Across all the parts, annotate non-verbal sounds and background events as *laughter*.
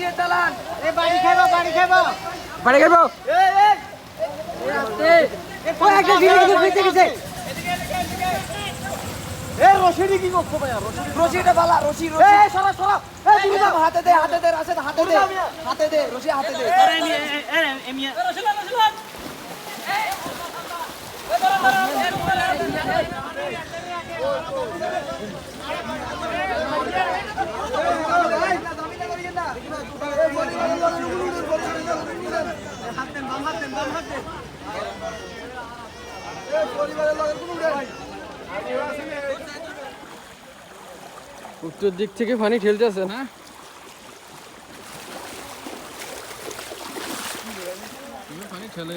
দিয়ে চালান এ বাড়ি খাইবো বাড়ি খাইবো বাড়ি খাইবো রশিদি কি করছ ভাইয়া রশিটা বালা রশি রশি এ সরা হাতে দে হাতে দে রাশেদ হাতে দে হাতে দে রশি হাতে দে দিক থেকে পানি ঠেলতেছে না? পানি ঠেলে।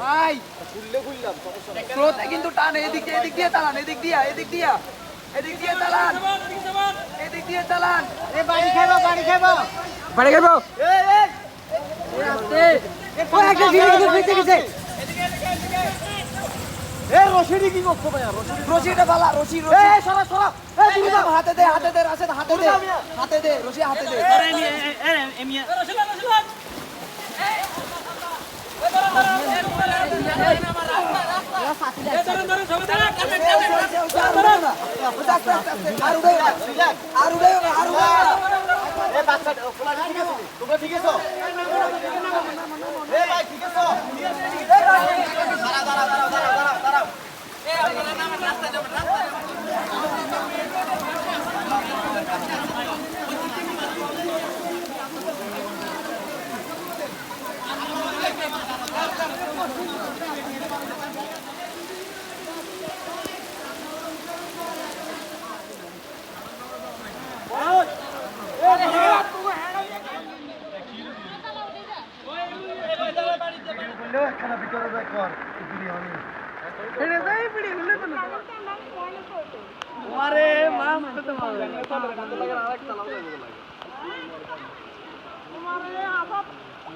ভাই স্রোতে কিন্তু টানে এদিক দিয়ে এদিক দিয়ে চালান এদিক দিয়া এদিক দিয়া এদিক দিয়ে চালান এদিক দিয়ে চালান এ বাড়ি খাইবো বাড়ি খাইবো বাড়ি খাইবো হাতে দে হাতে দে হাতে দে হাতে দে রশি হাতে দে রাস্তা রাস্তা রাস্তা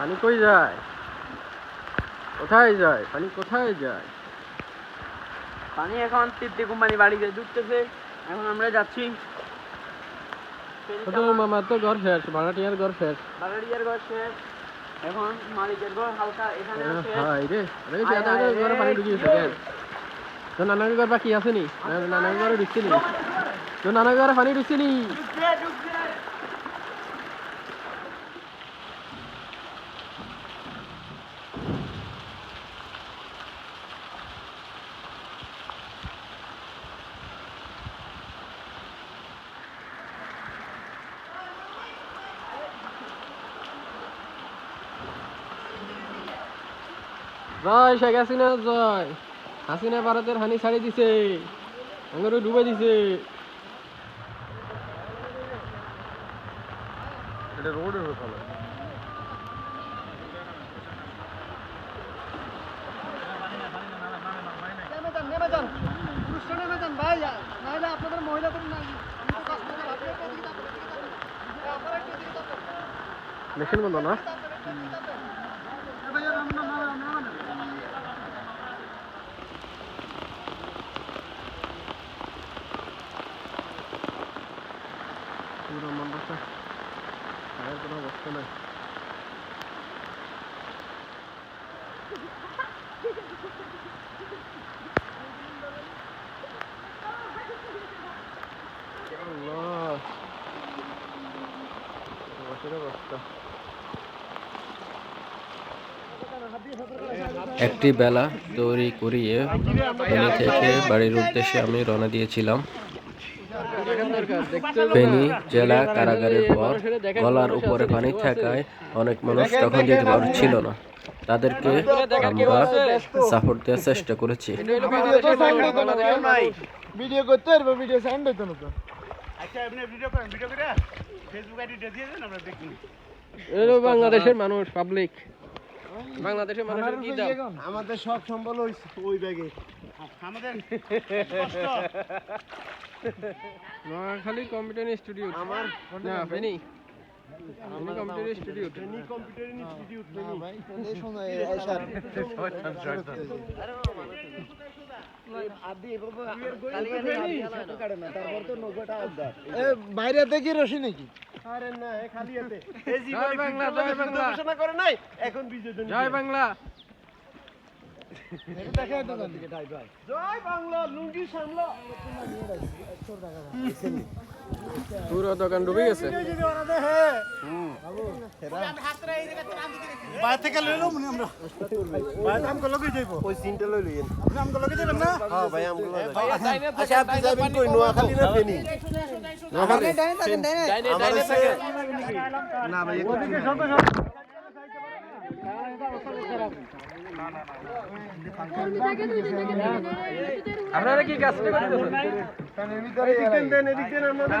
পানি কই যায়? কোথায় যায়? পানি কোথায় যায়? পানি এখন তৃপ্তি কোম্পানি বাড়ি বাড়িতে ঢুকতেছে। এখন আমরা যাচ্ছি। তো মামার তো ঘর শেষ ভাড়াটিয়ার ঘর শেষ। ভাড়াটিয়ার ঘর শেষ। এখন মালিকের ঘর হালকা এখানে আছে। হাই রে। আরে হায়, ঘরে। পানি ঢুকিয়েছে কেন তো নানার ঘর বাকি আছে নি? নানার ঘরে ঢুকছে নি? তো নানার ঘরে পানি ঢুকছে নি? জয় শেখ হাসিনা, জয়। হাসিনা ভারতের হানি ছাড়ি দিছে আঙ্গুরে ডুবে দিছে। এটা মেশিন বন্ধ না পুরো মন্ডপটা একটি বেলা তৈরি করিয়ে বাড়ির উদ্দেশ্যে আমি রওনা দিয়েছিলাম। ফেনী জেলা কারাগারের পর গলার উপরে পানি থাকায় অনেক মানুষ তখন যেতে পারছিল না। তাদেরকে আমরা সাপোর্ট দেওয়ার চেষ্টা করেছি। ভিডিও করতে পারব ভিডিও হইতো না তো। এলো বাংলাদেশের মানুষ পাবলিক বাংলাদেশের মানুষের কি দাম আমাদের সব সম্বল ওই ওই ব্যাগে নোয়াখালী কম্পিউটার ইনস্টিটিউট আমার না ফেনি ফেনি কম্পিউটার ইনস্টিটিউট বাইরে দেখি রসি নাকি *laughs* জয় বাংলা জয় বাংলা। করে নাই? এখন বিজয় জয় বাংলা। দেখে দোকান থেকে। ঢাই ভাই জয় বাংলা পুরো দোকান ডুবে গেছে। বাইরে থেকে লইলো মনে আমরা বাইরে আমকে লগে যাইবো ওই সিনটা লই লইয়েন আমকে লগে যাবেন না হ্যাঁ ভাই আমকে লগে আচ্ছা আপনি যাবেন কই নোয়াখালী না ফেনী নোয়াখালী আমার হচ্ছে না ভাই আপনারা কি কাজ করতেছেন এদিক দেন এদিক দেন আমাদের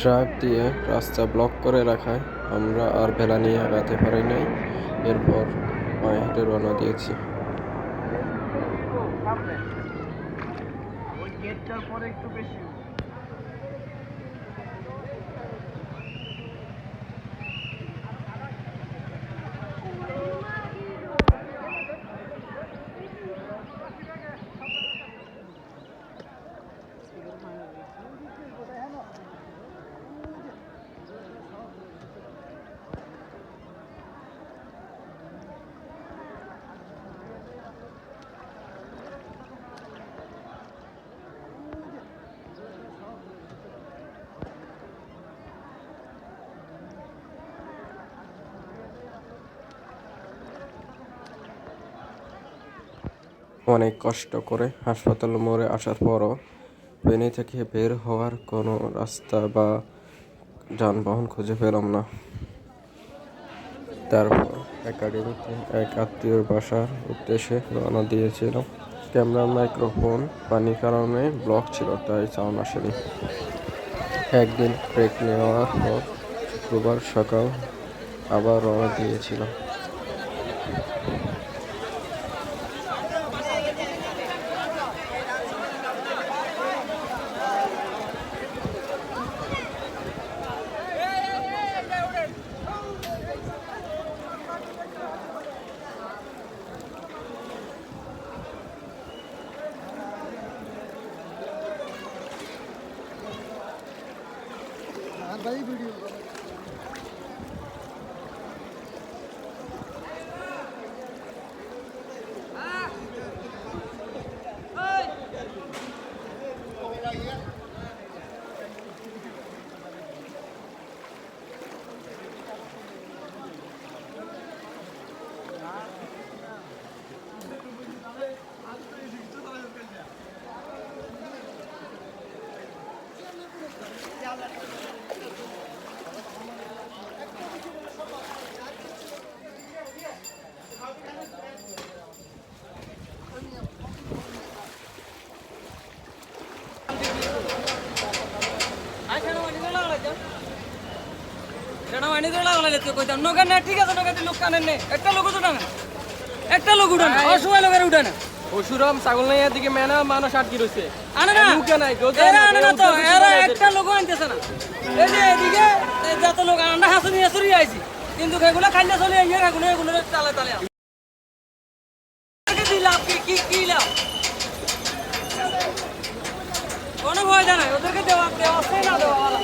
ট্রাক দিয়ে রাস্তা ব্লক করে রাখায়। আমরা আর ভেলা নিয়ে আগাতে পারি নাই। এরপর পায়ে হেঁটে রওনা দিয়েছি। পরে একটু বেশি। অনেক কষ্ট করে হাসপাতাল মোড়ে আসার পরও ফেনী থেকে বের হওয়ার কোনো রাস্তা বা যানবাহন খুঁজে পেলাম না। তারপর একাডেমিতে এক আত্মীয়র বাসার উদ্দেশ্যে রওনা দিয়েছিলাম। ক্যামেরা, মাইক্রোফোন, পানির কারণে ব্লক ছিল, তাই সাউন্ড আসেনি। একদিন ব্রেক নেওয়ার পর শুক্রবার সকাল আবার রওনা দিয়েছিলাম। ঠিক আছে নৌকাতে লোক কানেন নে। একটা লোক উঠে না। একটা লোক উঠে না। অসময় লোকের উঠে না। পশুরাম ছাগল নাই দিকে মেনা মানুষ আটকে রয়েছে আনে না। লুকে নাই এরা আনে কেউ না তো। এরা একটা লোক আনতেছে না। এই যে এদিকে যত লোক আমরা হাসু নিয়ে আইছি। কিন্তু খাইলে চলে এগুলো তালে তালে আম। কি লাভ কি কি কি লাভ কোনো ভয় নাই ওদেরকে দেওয়া দেওয়া আছে না দেওয়া ভালো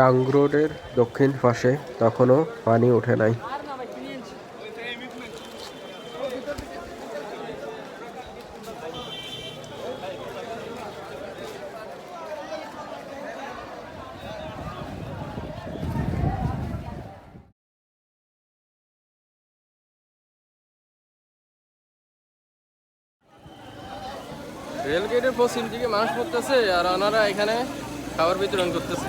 টাং রোডের দক্ষিণ পাশে তখনও পানি ওঠে নাই। রেল গেটের পশ্চিম দিকে মানুষ পড়তেছে আর ওনারা এখানে খাবার বিতরণ করতেছে।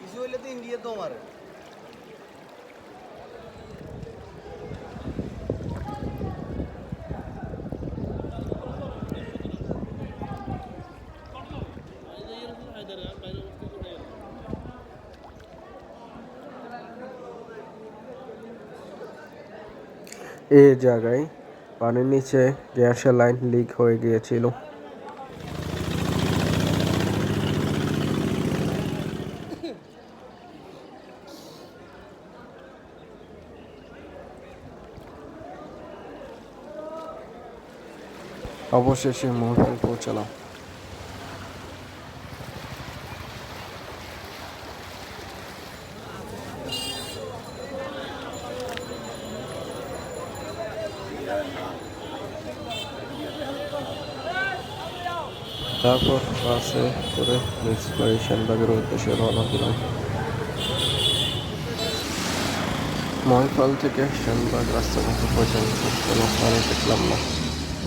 কিছু হইলে তো ইন্ডিয়া তো আমার এই জায়গায় পানির নিচে গ্যাসের লাইন লিক হয়ে গিয়েছিল। অবশেষে মহফিল পৌঁছালাম। তারপর বাসে করে মিউনিসিপ্যাল সেনবাগের উদ্দেশ্যে রওনা দিলাম। মহিপাল থেকে সেনবাগ রাস্তাঘাট পর্যন্ত কোনো পানি দেখলাম না।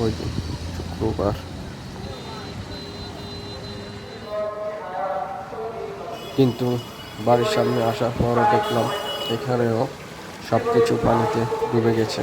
ওই দিন, শুক্রবার। কিন্তু বাড়ির সামনে আসার পরও দেখলাম এখানেও সব কিছু পানিতে ডুবে গেছে।